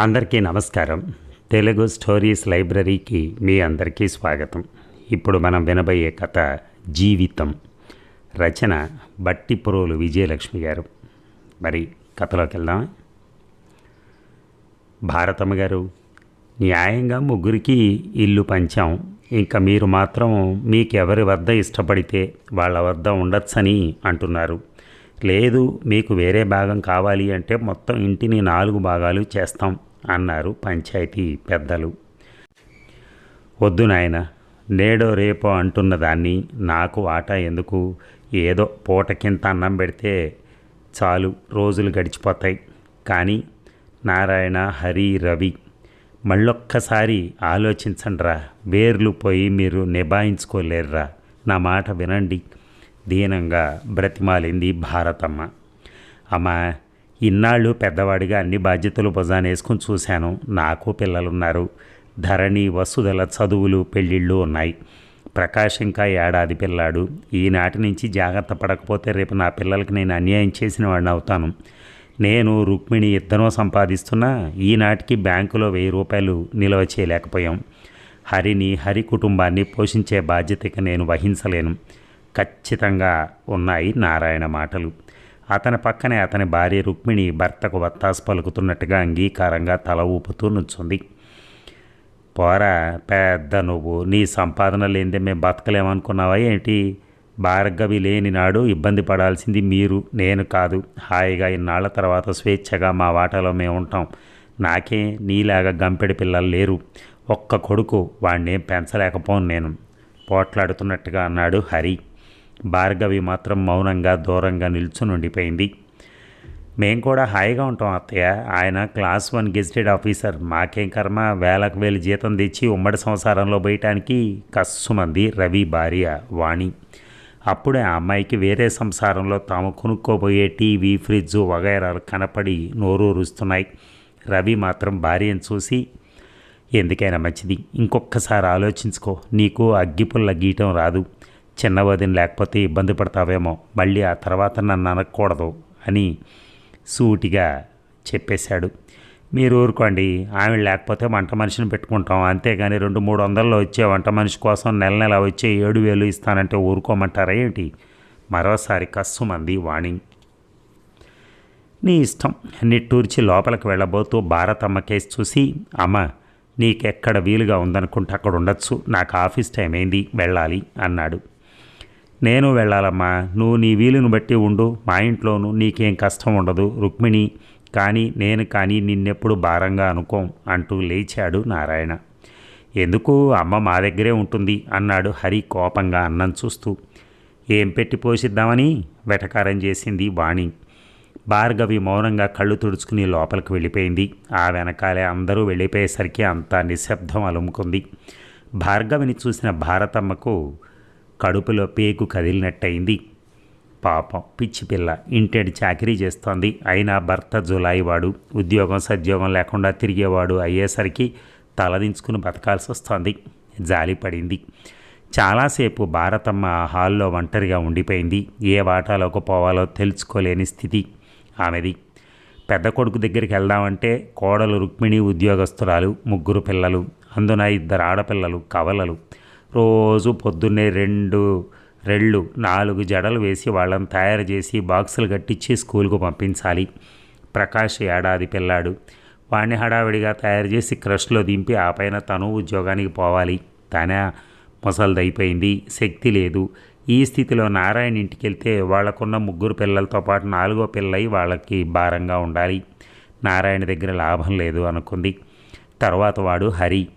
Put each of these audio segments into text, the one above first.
అందరికీ నమస్కారం. తెలుగు స్టోరీస్ లైబ్రరీకి మీ అందరికీ స్వాగతం. ఇప్పుడు మనం వినబోయే కథ జీవితం. రచన బట్టిపురోలు విజయలక్ష్మి గారు. మరి కథలోకి వెళ్దాం భారతమ్మ గారు న్యాయంగా ముగ్గురికి ఇల్లు పంచాం. ఇంకా మీరు మాత్రం మీకు ఎవరి వద్ద ఇష్టపడితే వాళ్ళ వద్ద ఉండొచ్చని అంటున్నారు. లేదు మీకు వేరే భాగం కావాలి అంటే మొత్తం ఇంటిని నాలుగు భాగాలు చేస్తాం. అన్నారు పంచాయతీ పెద్దలు. వద్దు నాయన నేడో రేపో అంటున్న దాన్ని నాకు ఆట ఎందుకు? ఏదో పూటకింత అన్నం పెడితే చాలు రోజులు గడిచిపోతాయి. కానీ నారాయణ హరి రవి మళ్ళొక్కసారి ఆలోచించండిరా. వేర్లు పోయి మీరు నిభాయించుకోలేరురా. నా మాట వినండి. దీనంగా బ్రతిమాలింది భారతమ్మ. అమ్మ ఇన్నాళ్ళు పెద్దవాడిగా అన్ని బాధ్యతలు భుజానేసుకుని చూశాను. నాకు పిల్లలున్నారు. ధరణి వసుదల చదువులు పెళ్ళిళ్ళు ఉన్నాయి. ప్రకాష్ ఇంకా ఏడాది పిల్లాడు. ఈనాటి నుంచి జాగ్రత్త పడకపోతే రేపు నా పిల్లలకి నేను అన్యాయం చేసిన వాడిని అవుతాను. నేను రుక్మిణి ఇద్దరం సంపాదిస్తున్నా ఈనాటికి బ్యాంకులో వెయ్యి రూపాయలు నిల్వ చేయలేకపోయాం. హరిని హరి కుటుంబాన్ని పోషించే బాధ్యతకి నేను వహించలేను. ఖచ్చితంగా ఉన్నాయి నారాయణ మాటలు. అతని పక్కనే అతని భార్య రుక్మిణి భర్తకు వత్తాసు పలుకుతున్నట్టుగా అంగీకారంగా తల ఊపుతూ నుంచుంది. పోరా పెద్ద నువ్వు నీ సంపాదన లేనిదే మేము బతకలేమనుకున్నావా ఏంటి? భార్గవి లేని నాడు ఇబ్బంది పడాల్సింది మీరు నేను కాదు. హాయిగా ఇన్నాళ్ళ తర్వాత స్వేచ్ఛగా మా వాటాలో మేము ఉంటాం. నాకే నీలాగా గంపెడి పిల్లలు లేరు. ఒక్క కొడుకు వాణ్ణేం పెంచలేకపోను నేను. పోట్లాడుతున్నట్టుగా అన్నాడు హరి. భార్గవి మాత్రం మౌనంగా దూరంగా నిల్చుని ఉండిపోయింది. మేం కూడా హాయిగా ఉంటాం అత్తయ్య. ఆయన క్లాస్ వన్ గెజిటెడ్ ఆఫీసర్. మాకేం కర్మ? వేలకు వేలు జీతం తెచ్చి ఉమ్మడి సంసారంలో పోయటానికి కస్సుమంది రవి భార్య వాణి. అప్పుడే ఆ అమ్మాయికి వేరే సంసారంలో తాము కొనుక్కోబోయే టీవీ ఫ్రిడ్జ్ వగైరాలు కనపడి నోరూరుస్తున్నాయి రవి మాత్రం భార్యను చూసి ఎందుకైనా మంచిది. ఇంకొకసారి ఆలోచించుకో. నీకు అగ్గిపుల్ల గీయటం రాదు. చిన్నవదిని లేకపోతే ఇబ్బంది పడతావేమో మళ్ళీ ఆ తర్వాత నన్ను అనకూడదు అని సూటిగా చెప్పేశాడు. మీరు ఊరుకోండి ఆమె లేకపోతే వంట మనిషిని పెట్టుకుంటాం. అంతేగాని రెండు మూడు వందల్లో వచ్చే వంట మనిషి కోసం నెల నెల వచ్చే ఏడు వేలు ఇస్తానంటే ఊరుకోమంటారా ఏంటి? మరోసారి కస్సుమంది వాణి. నీ ఇష్టం. నిట్టూర్చి లోపలికి వెళ్ళబోతూ భారతమ్మ కేసు చూసి అమ్మ నీకెక్కడ వీలుగా ఉందనుకుంటే అక్కడ ఉండొచ్చు. నాకు ఆఫీస్ టైం అయింది వెళ్ళాలి అన్నాడు. నేను వెళ్ళాలమ్మా. నువ్వు నీ వీలును బట్టి ఉండు. మా ఇంట్లోనూ నీకేం కష్టం ఉండదు రుక్మిణి. కానీ నేను కానీ నిన్నెప్పుడు భారంగా అనుకోం అంటూ లేచాడు నారాయణ. ఎందుకు? అమ్మ మా దగ్గరే ఉంటుంది అన్నాడు హరి కోపంగా అన్నం చూస్తూ. ఏం పెట్టి పోసిద్దామని వెటకారం చేసింది వాణి. భార్గవి మౌనంగా కళ్ళు తుడుచుకుని లోపలికి వెళ్ళిపోయింది. ఆ వెనకాలే అందరూ వెళ్ళిపోయేసరికి అంతా నిశ్శబ్దం అలుముకుంది. భార్గవిని చూసిన భారతమ్మకు కడుపులో పేగు కదిలినట్టయింది. పాపం పిచ్చి పిల్ల ఇంటెడ్ చాకరీ చేస్తోంది. అయినా భర్త జులాయి వాడు ఉద్యోగం సద్యోగం లేకుండా తిరిగేవాడు అయ్యేసరికి తలదించుకుని బతకాల్సి వస్తోంది జాలి పడింది చాలాసేపు భారతమ్మ ఆ హాల్లో ఒంటరిగా ఉండిపోయింది. ఏ వాటాలోకి పోవాలో తెలుసుకోలేని స్థితి ఆమెది. పెద్ద కొడుకు దగ్గరికి వెళ్దామంటే కోడలు రుక్మిణి ఉద్యోగస్తురాలు ముగ్గురు పిల్లలు అందున ఇద్దరు ఆడపిల్లలు కవలలు. రోజు పొద్దున్నే రెండు రెళ్ళు నాలుగు జడలు వేసి వాళ్ళని తయారు చేసి బాక్సులు కట్టించి స్కూల్కు పంపించాలి. ప్రకాష్ ఏడాది పిల్లాడు. వాడిని హడావిడిగా తయారు చేసి క్రష్లో దింపి ఆ పైన తను ఉద్యోగానికి పోవాలి. తన ముసలిదైపోయింది. శక్తి లేదు. ఈ స్థితిలో నారాయణ ఇంటికి వెళ్తే వాళ్ళకున్న ముగ్గురు పిల్లలతో పాటు నాలుగో పిల్లయి వాళ్ళకి భారంగా ఉండాలి. నారాయణ దగ్గర లాభం లేదు అనుకుంది. తర్వాత వాడు హరి.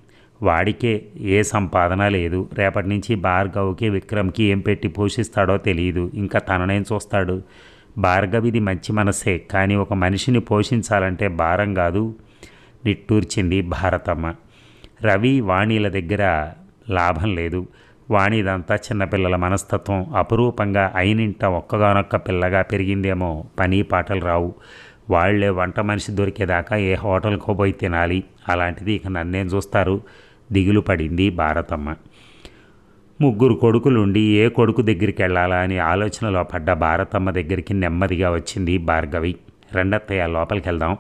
వాడికే ఏ సంపాదన లేదు. రేపటి నుంచి భార్గవ్కి విక్రమ్కి ఏం పెట్టి పోషిస్తాడో తెలియదు ఇంకా తననేం చూస్తాడు? భార్గవిది మంచి మనసే కానీ ఒక మనిషిని పోషించాలంటే భారం కాదు. నిట్టూర్చింది భారతమ్మ. రవి వాణిల దగ్గర లాభం లేదు. వాణిదంతా చిన్నపిల్లల మనస్తత్వం. అపురూపంగా అయినింట ఒక్కగానొక్క పిల్లగా పెరిగిందేమో పని పాటలు రావు. వాళ్ళే వంట మనిషి దొరికేదాకా ఏ హోటల్కో పోయి తినాలి. అలాంటిది ఇక నన్నేం చూస్తారు? దిగులు పడింది భారతమ్మ. ముగ్గురు కొడుకులుండి ఏ కొడుకు దగ్గరికి వెళ్ళాలా అని ఆలోచనలో పడ్డ భారతమ్మ దగ్గరికి నెమ్మదిగా వచ్చింది భార్గవి. రెండత్తయ్య లోపలికి వెళ్దాం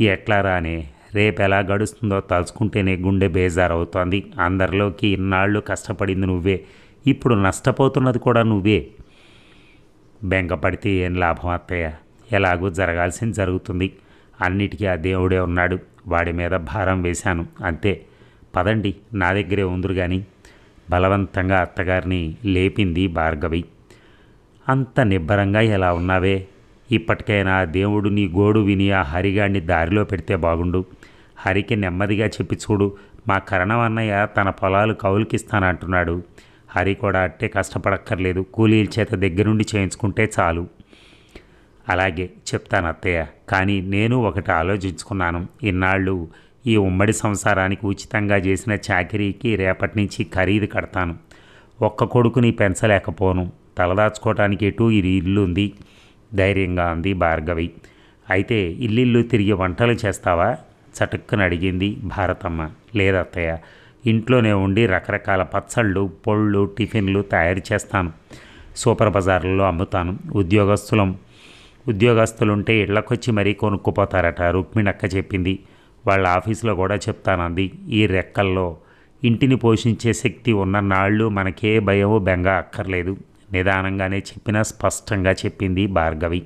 ఎట్లారా అని రేపు ఎలా గడుస్తుందో తలుచుకుంటేనే గుండె బేజారవుతోంది. అందరిలోకి ఇన్నాళ్ళు కష్టపడింది నువ్వే. ఇప్పుడు నష్టపోతున్నది కూడా నువ్వే. బెంగపడితే ఏం లాభం అత్తయ్య? ఎలాగూ జరగాల్సింది జరుగుతుంది. అన్నిటికీ ఆ దేవుడే ఉన్నాడు. వాడి మీద భారం వేశాను. అంతే. పదండి నా దగ్గరే ఉందరు కానీ బలవంతంగా అత్తగారిని లేపింది భార్గవి. అంత నిబ్బరంగా ఎలా ఉన్నావే? ఇప్పటికైనా దేవుడు నీ గోడు విని ఆ హరిగాడిని దారిలో పెడితే బాగుండు. హరికి నెమ్మదిగా చెప్పి చూడు. మా కరణం అన్నయ్య తన పొలాలు కౌలుకిస్తానంటున్నాడు. హరి కూడా అట్టే కష్టపడక్కర్లేదు. కూలీల చేత దగ్గరుండి చేయించుకుంటే చాలు. అలాగే చెప్తాను అత్తయ్య. కానీ నేను ఒకటి ఆలోచించుకున్నాను. ఇన్నాళ్ళు ఈ ఉమ్మడి సంసారానికి ఉచితంగా చేసిన చాకరీకి రేపటి నుంచి ఖరీదు కడతాను. ఒక్క కొడుకుని పెంచలేకపోను. తలదాచుకోవటానికి ఎటు ఇది ఇల్లు ఉంది ధైర్యంగా అంది భార్గవి. అయితే ఇల్లిల్లు తిరిగి వంటలు చేస్తావా? చటుక్కున అడిగింది భారతమ్మ. లేదత్తయ్య. ఇంట్లోనే ఉండి రకరకాల పచ్చళ్ళు పొళ్ళు టిఫిన్లు తయారు చేస్తాను. సూపర్ బజార్లలో అమ్ముతాను. ఉద్యోగస్తులం ఉద్యోగస్తులుంటే ఇళ్ళకొచ్చి మరీ కొనుక్కుపోతారట. రుక్మిణక్క చెప్పింది. వాళ్ళ ఆఫీసులో కూడా చెప్తానంది. ఈ రెక్కల్లో ఇంటిని పోషించే శక్తి ఉన్న నాళ్ళు మనకే భయం బెంగ అక్కర్లేదు. నిదానంగానే చెప్పినా స్పష్టంగా చెప్పింది భార్గవి.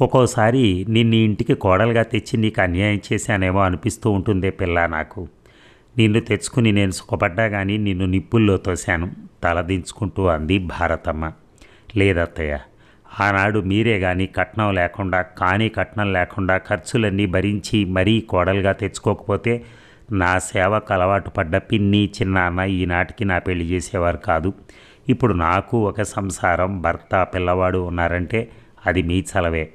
ఒక్కోసారి నిన్ను ఇంటికి కోడలుగా తెచ్చి నీకు అన్యాయం చేశానేమో అనిపిస్తూ ఉంటుందే పిల్ల నాకు. నిన్ను తెచ్చుకుని నేను సుఖపడ్డా కానీ నిన్ను నిప్పుల్లో తోశాను. తలదించుకుంటూ అంది భారతమ్మ. లేదత్తయ్య ఆనాడు మీరే కానీ కట్నం లేకుండా కానీ కట్నం లేకుండా ఖర్చులన్నీ భరించి మరీ కోడలుగా తెచ్చుకోకపోతే నా సేవకు అలవాటు పడ్డ పిన్ని చిన్నాన్న ఈనాటికి నా పెళ్ళి చేసేవారు కాదు. ఇప్పుడు నాకు ఒక సంసారం భర్త పిల్లవాడు ఉన్నారంటే అది మీ చలవే.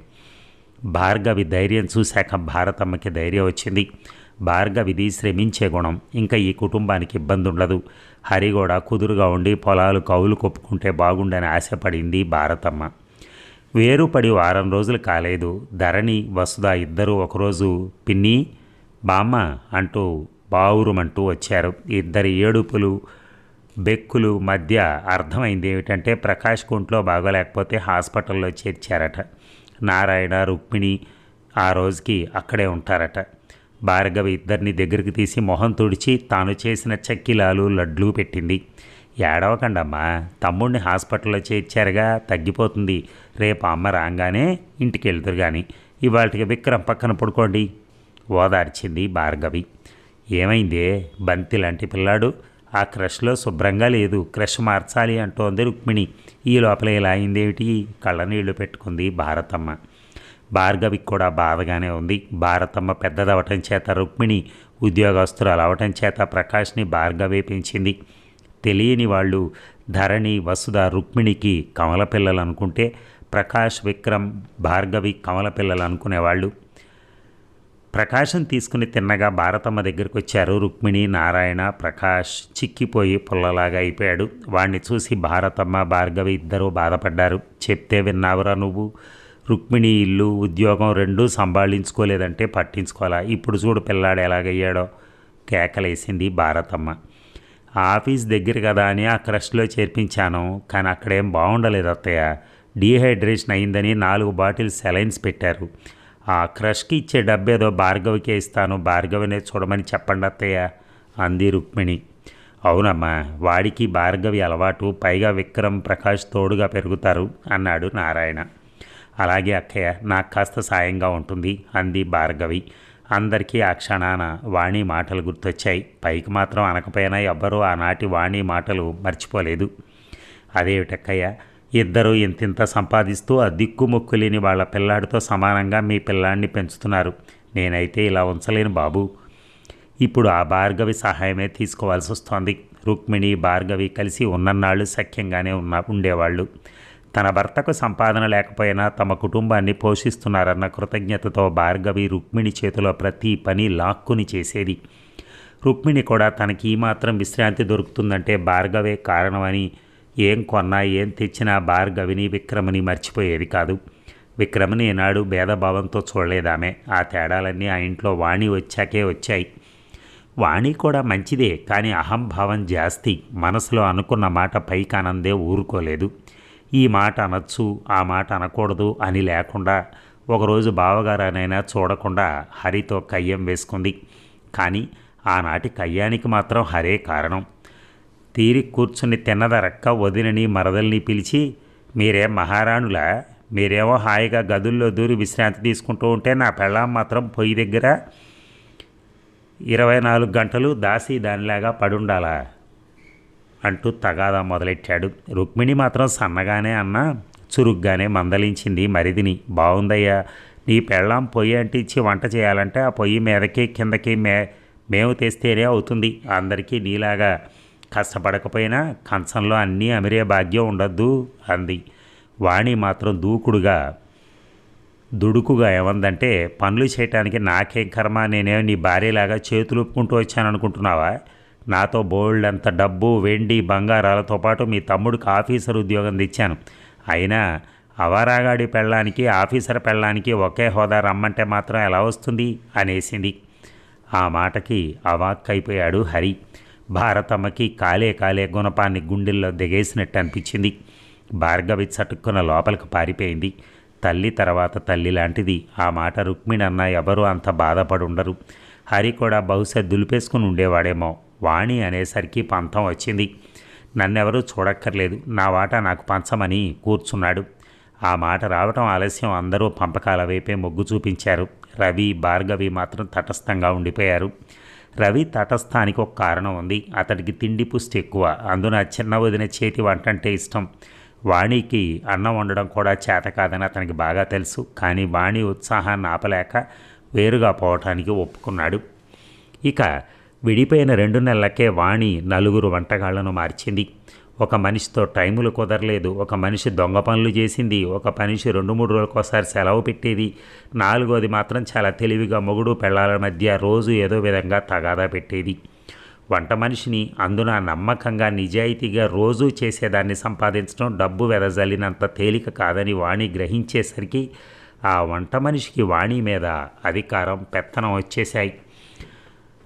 భార్గవి ధైర్యం చూశాక భారతమ్మకి ధైర్యం వచ్చింది. భార్గవిది శ్రమించే గుణం. ఇంకా ఈ కుటుంబానికి ఇబ్బంది ఉండదు. హరి కూడా కుదురుగా ఉండి పొలాలు కౌలు కొప్పుకుంటే బాగుండని ఆశపడింది భారతమ్మ. వేరుపడి వారం రోజులు కాలేదు. ధరణి వసుధ ఇద్దరూ ఒకరోజు పిన్ని బామ్మ అంటూ బావురుమంటూ వచ్చారు. ఇద్దరి ఏడుపులు బెక్కులు మధ్య అర్థమైంది ఏమిటంటే ప్రకాష్ కుంట్లో బాగోలేకపోతే హాస్పిటల్లో చేర్చారట. నారాయణ రుక్మిణి ఆ రోజుకి అక్కడే ఉంటారట. భార్గవి ఇద్దరిని దగ్గరికి తీసి మొహం తుడిచి తాను చేసిన చక్కిలాలు లడ్లు పెట్టింది. ఏడవకండమ్మా. తమ్ముడిని హాస్పిటల్లో చేర్చారుగా తగ్గిపోతుంది. రేపు అమ్మ రాగానే ఇంటికి వెళ్తురు కానీ ఇవాళకి విక్రమ్ పక్కన పడుకోండి. ఓదార్చింది భార్గవి. ఏమైందే? బంతి లాంటి పిల్లాడు. ఆ క్రష్లో శుభ్రంగా లేదు. క్రష్ మార్చాలి అంటోంది రుక్మిణి. ఈ లోపల ఇలా అయిందేమిటి? కళ్ళనీళ్ళు పెట్టుకుంది భారతమ్మ. భార్గవికి కూడా బాధగానే ఉంది. భారతమ్మ పెద్దదవటం చేత రుక్మిణి ఉద్యోగస్తురాలు అవటం చేత ప్రకాష్ని భార్గవేపించింది పెంచింది. తెలియని వాళ్ళు ధరణి వసుధ రుక్మిణికి కమలపిల్లలు అనుకుంటే ప్రకాష్ విక్రమ్ భార్గవి కమలపిల్లలు అనుకునేవాళ్ళు. ప్రకాశం తీసుకుని తిన్నగా భారతమ్మ దగ్గరికి వచ్చారు రుక్మిణి నారాయణ ప్రకాష్ చిక్కిపోయి పుల్లలాగా అయిపోయాడు. వాణ్ణి చూసి భారతమ్మ భార్గవి ఇద్దరూ బాధపడ్డారు. చెప్తే విన్నావురా నువ్వు? రుక్మిణి ఇల్లు ఉద్యోగం రెండూ సంభాళించుకోలేదంటే పట్టించుకోవాలా? ఇప్పుడు చూడు పిల్లాడు ఎలాగయ్యాడో. కేకలేసింది భారతమ్మ. ఆఫీస్ దగ్గర కదా అని ఆ క్రష్లో చేర్పించాను. కానీ అక్కడేం బాగుండలేదు అత్తయ్య. డీహైడ్రేషన్ అయిందని నాలుగు బాటిల్ సెలైన్స్ పెట్టారు. ఆ క్రష్కి ఇచ్చే డబ్బేదో భార్గవికే ఇస్తాను. భార్గవినే చూడమని చెప్పండి అత్తయ్య అంది రుక్మిణి. అవునమ్మా వాడికి భార్గవి అలవాటు. పైగా విక్రమ్ ప్రకాష్ తోడుగా పెరుగుతారు అన్నాడు నారాయణ. అలాగే అక్కయ్య నాకు కాస్త సాయంగా ఉంటుంది అంది భార్గవి. అందరికీ ఆ క్షణాన వాణి మాటలు గుర్తొచ్చాయి. పైకి మాత్రం అనకపోయినా ఎవ్వరూ ఆనాటి వాణి మాటలు మర్చిపోలేదు. అదేమిటక్కయ్య? ఇద్దరు ఇంతింత సంపాదిస్తూ ఆ దిక్కుముక్కు లేని వాళ్ళ పిల్లాడితో సమానంగా మీ పిల్లాడిని పెంచుతున్నారు. నేనైతే ఇలా ఉంచలేను బాబు. ఇప్పుడు ఆ భార్గవి సహాయమే తీసుకోవాల్సి వస్తోంది రుక్మిణి భార్గవి కలిసి ఉన్నన్నాళ్ళు సఖ్యంగానే ఉన్న ఉండేవాళ్ళు. భర్తకు సంపాదన లేకపోయినా తమ కుటుంబాన్ని పోషిస్తున్నారన్న కృతజ్ఞతతో భార్గవి రుక్మిణి చేతిలో ప్రతి పని లాక్కుని చేసేది. రుక్మిణి కూడా తనకి ఈ మాత్రం విశ్రాంతి దొరుకుతుందంటే భార్గవే కారణమని ఏం కొన్నా ఏం తెచ్చినా భార్గవిని విక్రమని మర్చిపోయేది కాదు. విక్రమని ఏనాడు భేదభావంతో చూడలేదామే. ఆ తేడాలన్నీ ఆ ఇంట్లో వాణి వచ్చాకే వచ్చాయి. వాణి కూడా మంచిదే కానీ అహంభావం జాస్తి. మనసులో అనుకున్న మాట పైకి ఊరుకోలేదు. ఈ మాట అనొచ్చు ఆ మాట అనకూడదు అని లేకుండా ఒకరోజు బావగారనైనా చూడకుండా హరితో కయ్యం వేసుకుంది. కానీ ఆనాటి కయ్యానికి మాత్రం హరే కారణం. తీరి కూర్చుని తిన్నదరక్క వదినని మరదల్ని పిలిచి మీరేం మహారాణుల? మీరేమో హాయిగా గదుల్లో దూరి విశ్రాంతి తీసుకుంటూ ఉంటే నా పెళ్ళాం మాత్రం పొయ్యి దగ్గర ఇరవై నాలుగు గంటలు దాసి దానిలాగా పడుండాలా? అంటూ తగాదా మొదలెట్టాడు. రుక్మిణి మాత్రం సన్నగానే అన్నా చురుగ్గానే మందలించింది మరిదిని. బాగుందయ్యా నీ పెళ్ళాం పొయ్యి అంటించి వంట చేయాలంటే ఆ పొయ్యి మీదకి కిందకి మే మేము తెస్తేనే అవుతుంది. అందరికీ నీలాగా కష్టపడకపోయినా కంచంలో అన్నీ అమిరే భాగ్యం ఉండద్దు అంది. వాణి మాత్రం దూకుడుగా దుడుకుగా ఏమందంటే పనులు చేయటానికి నాకేం కర్మ? నేనే నీ భార్యలాగా చేతులు ఒప్పుకుంటూ వచ్చాను అనుకుంటున్నావా నాతో బోల్డ్ అంత డబ్బు వెండి బంగారాలతో పాటు మీ తమ్ముడికి ఆఫీసర్ ఉద్యోగం తెచ్చాను. అయినా అవారాగాడి పెళ్ళానికి ఆఫీసర్ పెళ్ళానికి ఒకే హోదా రమ్మంటే మాత్రం ఎలా వస్తుంది? అనేసింది. ఆ మాటకి అవాక్కైపోయాడు హరి. భారతమ్మకి కాలే కాలే గుణపాన్ని గుండెల్లో దిగేసినట్టు అనిపించింది. భార్గవి చటుక్కున లోపలికి పారిపోయింది. తల్లి తర్వాత తల్లి లాంటిది. ఆ మాట రుక్మిణి అన్న ఎవరు అంత బాధపడుండరు. హరి కూడా బహుశా దులిపేసుకుని ఉండేవాడేమో. వాణి అనేసరికి పంతం వచ్చింది. నన్నెవరూ చూడక్కర్లేదు. నా వాటా నాకు పంచమని కూర్చున్నాడు. ఆ మాట రావటం ఆలస్యం. అందరూ పంపకాల వైపే మొగ్గు చూపించారు. రవి భార్గవి మాత్రం తటస్థంగా ఉండిపోయారు. రవి తటస్థానికి ఒక కారణం ఉంది. అతడికి తిండి పుష్టి ఎక్కువ. అందున చిన్న వదిన చేతి వంట అంటే ఇష్టం. వాణికి అన్నం వండడం కూడా చేత కాదని అతనికి బాగా తెలుసు. కానీ వాణి ఉత్సాహాన్ని ఆపలేక వేరుగా పోవటానికి ఒప్పుకున్నాడు. ఇక విడిపోయిన రెండు నెలలకే వాణి నలుగురు వంటగాళ్ళను మార్చింది. ఒక మనిషితో టైములు కుదరలేదు ఒక మనిషి దొంగ పనులు చేసింది ఒక మనిషి రెండు మూడు రోజులకోసారి సెలవు పెట్టేది. నాలుగోది మాత్రం చాలా తెలివిగా మొగుడు పెళ్ళాల మధ్య రోజు ఏదో విధంగా తగాదా పెట్టేది. వంట మనిషిని అందున నమ్మకంగా నిజాయితీగా రోజూ చేసేదాన్ని సంపాదించడం డబ్బు వెదజల్లినంత తేలిక కాదని వాణి గ్రహించేసరికి ఆ వంట మనిషికి వాణి మీద అధికారం పెత్తనం వచ్చేశాయి.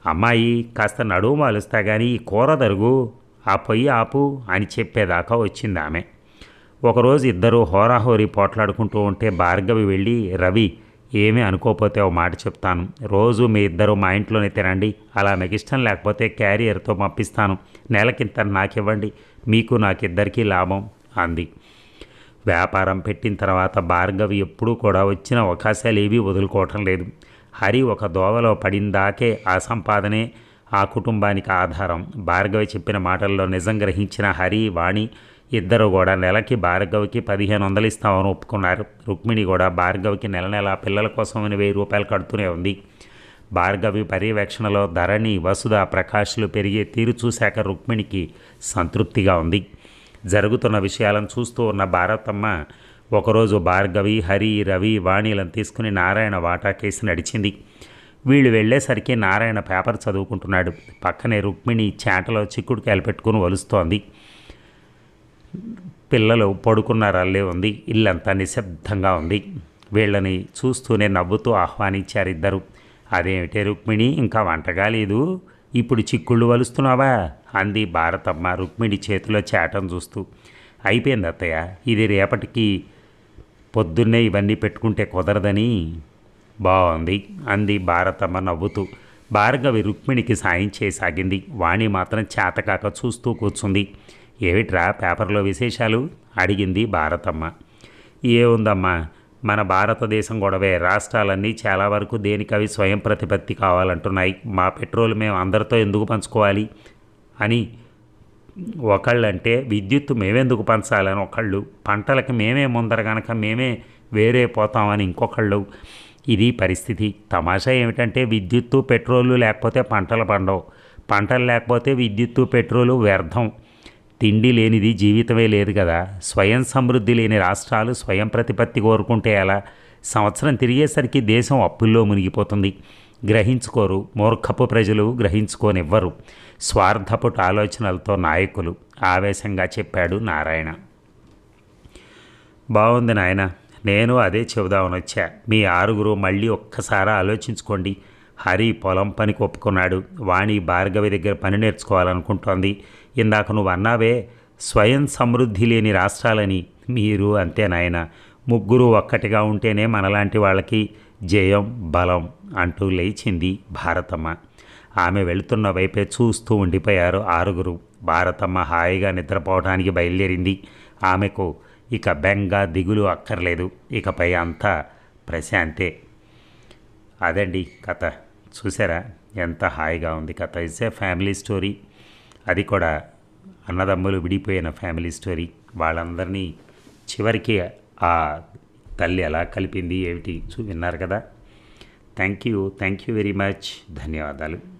అమ్మాయి కాస్త నడువు మాలుస్తా కానీ ఈ కూర దరుగు ఆ పొయ్యి ఆపు అని చెప్పేదాకా వచ్చింది ఆమె ఒకరోజు ఇద్దరు హోరాహోరీ పోట్లాడుకుంటూ ఉంటే భార్గవి వెళ్ళి రవి ఏమీ అనుకోపోతే ఓ మాట చెప్తాను. రోజు మీ ఇద్దరు మా ఇంట్లోనే తినండి. అలా మీకు ఇష్టం లేకపోతే క్యారియర్తో పంపిస్తాను. నెలకింత నాకివ్వండి. మీకు నాకిద్దరికీ లాభం అంది. వ్యాపారం పెట్టిన తర్వాత భార్గవి ఎప్పుడూ కూడా వచ్చిన అవకాశాలు ఏవీ వదులుకోవటం లేదు. హరి ఒక దోవలో పడిందాకే ఆ సంపాదనే ఆ కుటుంబానికి ఆధారం. భార్గవి చెప్పిన మాటల్లో నిజం గ్రహించిన హరి వాణి ఇద్దరు కూడా నెలకి భార్గవికి పదిహేను వందలు ఇస్తామని ఒప్పుకున్నారు. రుక్మిణి కూడా భార్గవికి నెల నెల పిల్లల కోసమని వెయ్యి రూపాయలు కడుతూనే ఉంది. భార్గవి పర్యవేక్షణలో ధరణి వసుధ ప్రకాష్లు పెరిగే తీరు చూశాక రుక్మిణికి సంతృప్తిగా ఉంది. జరుగుతున్న విషయాలను చూస్తూ ఉన్న భారతమ్మ ఒకరోజు భార్గవి హరి రవి వాణిలను తీసుకుని నారాయణ వాటా కేసు నడిచింది. వీళ్ళు వెళ్ళేసరికి నారాయణ పేపర్ చదువుకుంటున్నాడు. పక్కనే రుక్మిణి చేటలో చిక్కుడుకాయలు పెట్టుకుని వలుస్తోంది పిల్లలు పడుకున్నారల్లే ఉంది. ఇల్లంతా నిశ్శబ్దంగా ఉంది. వీళ్ళని చూస్తూనే నవ్వుతూ ఆహ్వానించారు ఇద్దరు. అదేమిటే రుక్మిణి ఇంకా వంటగాలేదు ఇప్పుడు చిక్కుళ్ళు వలుస్తున్నావా అంది భారతమ్మ రుక్మిణి చేతిలో చేటం చూస్తూ. అయిపోయింది అత్తయ్య. ఇది రేపటికి పొద్దున్నే ఇవన్నీ పెట్టుకుంటే కుదరదని. బాగుంది అంది భారతమ్మ నవ్వుతూ. భార్గవి రుక్మిణికి సాయం చేయసాగింది వాణి మాత్రం చేతకాక చూస్తూ కూర్చుంది. ఏమిట్రా పేపర్లో విశేషాలు? అడిగింది భారతమ్మ. ఏముందమ్మా? మన భారతదేశం గొడవే. రాష్ట్రాలన్నీ చాలా వరకు దేనికవి స్వయం ప్రతిపత్తి కావాలంటున్నాయి. మా పెట్రోల్ మేము అందరితో ఎందుకు పంచుకోవాలి? అని ఒకళ్ళంటే విద్యుత్తు మేమెందుకు పంచాలని ఒకళ్ళు పంటలకు మేమే ముందర గనక మేమే వేరే పోతామని ఇంకొకళ్ళు. ఇది పరిస్థితి. తమాషా ఏమిటంటే విద్యుత్తు పెట్రోలు లేకపోతే పంటలు పండవు. పంటలు లేకపోతే విద్యుత్తు పెట్రోలు వ్యర్థం. తిండి లేనిది జీవితమే లేదు కదా. స్వయం సమృద్ధి లేని రాష్ట్రాలు స్వయం ప్రతిపత్తి కోరుకుంటే ఎలా? సంవత్సరం తిరిగేసరికి దేశం అప్పుల్లో మునిగిపోతుంది. గ్రహించుకోరు. మూర్ఖపు ప్రజలు గ్రహించుకోనివ్వరు. స్వార్థపుట ఆలోచనలతో నాయకులు ఆవేశంగా చెప్పాడు నారాయణ. బాగుంది నాయన నేను అదే చెబుదామని వచ్చా మీ ఆరుగురు మళ్ళీ ఒక్కసారి ఆలోచించుకోండి. హరి పొలం పనికి ఒప్పుకున్నాడు. వాణి భార్గవి దగ్గర పని నేర్చుకోవాలనుకుంటోంది. ఇందాక నువ్వు అన్నావే స్వయం సమృద్ధి లేని రాష్ట్రాలని. మీరు అంతే నాయన ముగ్గురు ఒక్కటిగా ఉంటేనే మనలాంటి వాళ్ళకి జయం బలం అంటూ లేచింది భారతమ్మ. ఆమె వెళుతున్న వైపే చూస్తూ ఉండిపోయారు ఆరుగురు. భారతమ్మ హాయిగా నిద్రపోవడానికి బయలుదేరింది. ఆమెకు ఇక బెంగ దిగులు అక్కర్లేదు. ఇకపై అంతా ప్రశాంతే. అదండి కథ. చూసారా? ఎంత హాయిగా ఉంది కథ. It's a family story. అది కూడా అన్నదమ్ములు విడిపోయిన ఫ్యామిలీ స్టోరీ. వాళ్ళందరినీ చివరికి ఆ తల్లి ఎలా కలిపింది ఏమిటి చూ విన్నారు కదా? Thank you. Thank you very much. ధన్యవాదాలు.